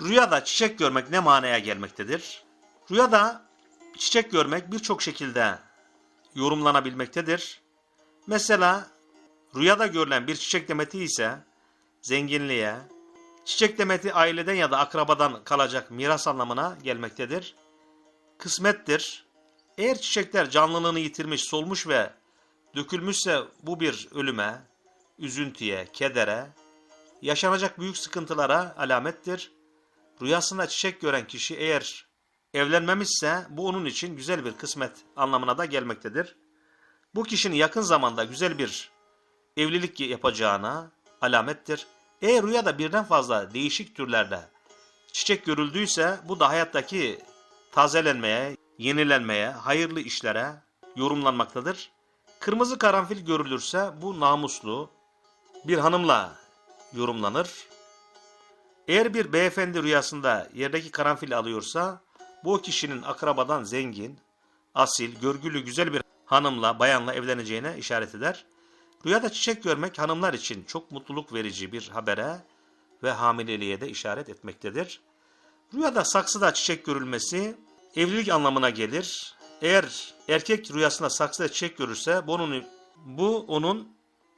Rüyada çiçek görmek ne manaya gelmektedir? Rüyada çiçek görmek birçok şekilde yorumlanabilmektedir. Mesela rüyada görülen bir çiçek demeti ise zenginliğe, çiçek demeti aileden ya da akrabadan kalacak miras anlamına gelmektedir. Kısmettir. Eğer çiçekler canlılığını yitirmiş, solmuş ve dökülmüşse bu bir ölüme, üzüntüye, kedere, yaşanacak büyük sıkıntılara alamettir. Rüyasında çiçek gören kişi eğer evlenmemişse bu onun için güzel bir kısmet anlamına da gelmektedir. Bu kişinin yakın zamanda güzel bir evlilik yapacağına alamettir. Eğer rüyada birden fazla değişik türlerde çiçek görüldüyse bu da hayattaki tazelenmeye, yenilenmeye, hayırlı işlere yorumlanmaktadır. Kırmızı karanfil görülürse bu namuslu bir hanımla yorumlanır. Eğer bir beyefendi rüyasında yerdeki karanfili alıyorsa bu kişinin akrabadan zengin, asil, görgülü güzel bir hanımla, bayanla evleneceğine işaret eder. Rüyada çiçek görmek hanımlar için çok mutluluk verici bir habere ve hamileliğe de işaret etmektedir. Rüyada saksıda çiçek görülmesi evlilik anlamına gelir. Eğer erkek rüyasında saksıda çiçek görürse bu onun, bu onun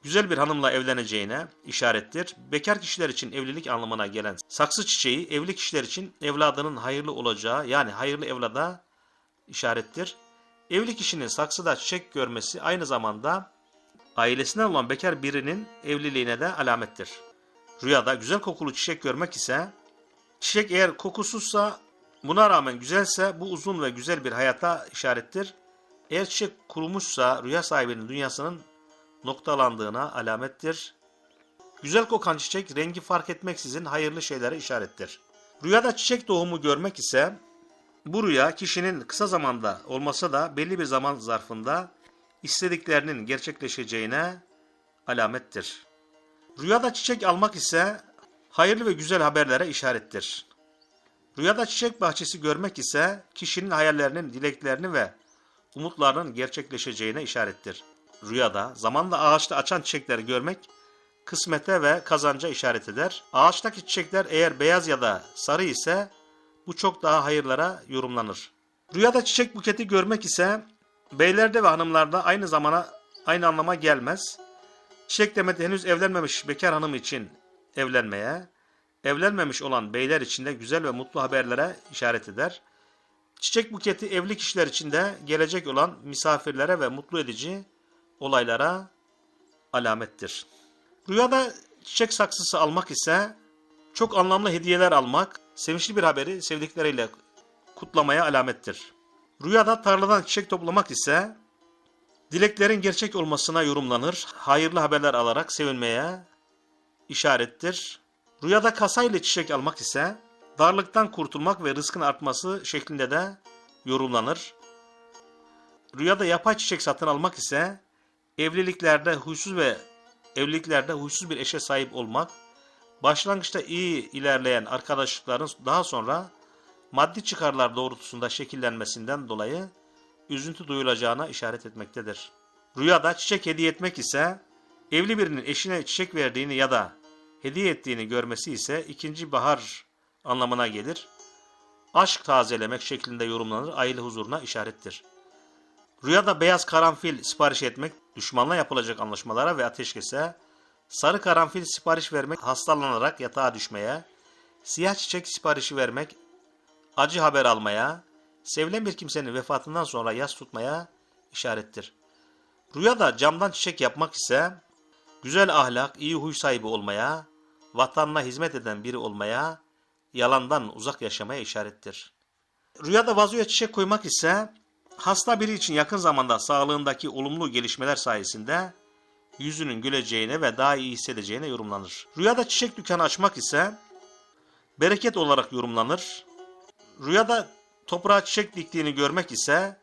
güzel bir hanımla evleneceğine işarettir. Bekar kişiler için evlilik anlamına gelen saksı çiçeği evli kişiler için evladının hayırlı olacağı yani hayırlı evlada işarettir. Evli kişinin saksıda çiçek görmesi aynı zamanda ailesinden olan bekar birinin evliliğine de alamettir. Rüyada güzel kokulu çiçek görmek ise çiçek eğer kokusuzsa buna rağmen güzelse bu uzun ve güzel bir hayata işarettir. Eğer çiçek kurumuşsa rüya sahibinin dünyasının noktalandığına alamettir. Güzel kokan çiçek rengi fark etmeksizin hayırlı şeylere işarettir. Rüyada çiçek doğumu görmek ise bu rüya kişinin kısa zamanda olmasa da belli bir zaman zarfında istediklerinin gerçekleşeceğine alamettir. Rüyada çiçek almak ise hayırlı ve güzel haberlere işarettir. Rüyada çiçek bahçesi görmek ise kişinin hayallerinin, dileklerini ve umutlarının gerçekleşeceğine işarettir. Rüyada zamanla ağaçta açan çiçekleri görmek kısmete ve kazanca işaret eder. Ağaçtaki çiçekler eğer beyaz ya da sarı ise bu çok daha hayırlara yorumlanır. Rüyada çiçek buketi görmek ise beylerde ve hanımlarda aynı zamana aynı anlama gelmez. Çiçek demeti henüz evlenmemiş bekar hanım için evlenmeye, evlenmemiş olan beyler için de güzel ve mutlu haberlere işaret eder. Çiçek buketi evli kişiler için de gelecek olan misafirlere ve mutlu edici olaylara alamettir. Rüyada çiçek saksısı almak ise çok anlamlı hediyeler almak, sevinçli bir haberi sevdikleriyle kutlamaya alamettir. Rüyada tarladan çiçek toplamak ise dileklerin gerçek olmasına yorumlanır, hayırlı haberler alarak sevinmeye işarettir. Rüyada kasayla çiçek almak ise darlıktan kurtulmak ve rızkın artması şeklinde de yorumlanır. Rüyada yapay çiçek satın almak ise evliliklerde huysuz ve evliliklerde huysuz bir eşe sahip olmak, başlangıçta iyi ilerleyen arkadaşlıkların daha sonra maddi çıkarlar doğrultusunda şekillenmesinden dolayı üzüntü duyulacağına işaret etmektedir. Rüyada çiçek hediye etmek ise evli birinin eşine çiçek verdiğini ya da hediye ettiğini görmesi ise ikinci bahar anlamına gelir. Aşk tazelemek şeklinde yorumlanır, aile huzuruna işarettir. Rüyada beyaz karanfil sipariş etmek, düşmanla yapılacak anlaşmalara ve ateşkese, sarı karanfil sipariş vermek, hastalanarak yatağa düşmeye, siyah çiçek siparişi vermek, acı haber almaya, sevilen bir kimsenin vefatından sonra yas tutmaya işarettir. Rüyada camdan çiçek yapmak ise, güzel ahlak, iyi huy sahibi olmaya, vatanına hizmet eden biri olmaya, yalandan uzak yaşamaya işarettir. Rüyada vazoya çiçek koymak ise, hasta biri için yakın zamanda sağlığındaki olumlu gelişmeler sayesinde yüzünün güleceğine ve daha iyi hissedeceğine yorumlanır. Rüyada çiçek dükkanı açmak ise bereket olarak yorumlanır. Rüyada toprağa çiçek diktiğini görmek ise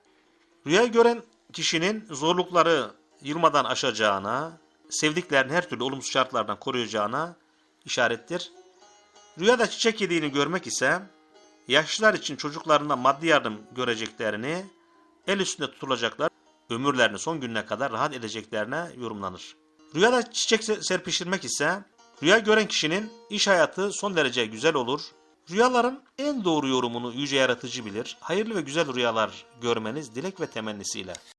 rüya gören kişinin zorlukları yılmadan aşacağına, sevdiklerini her türlü olumsuz şartlardan koruyacağına işarettir. Rüyada çiçek yediğini görmek ise yaşlılar için çocuklarından maddi yardım göreceklerini, el üstünde tutulacaklar, ömürlerini son gününe kadar rahat edeceklerine yorumlanır. Rüyada çiçek serpiştirmek ise rüya gören kişinin iş hayatı son derece güzel olur, Rüyaların en doğru yorumunu yüce yaratıcı bilir. Hayırlı ve güzel rüyalar görmeniz dilek ve temennisiyle.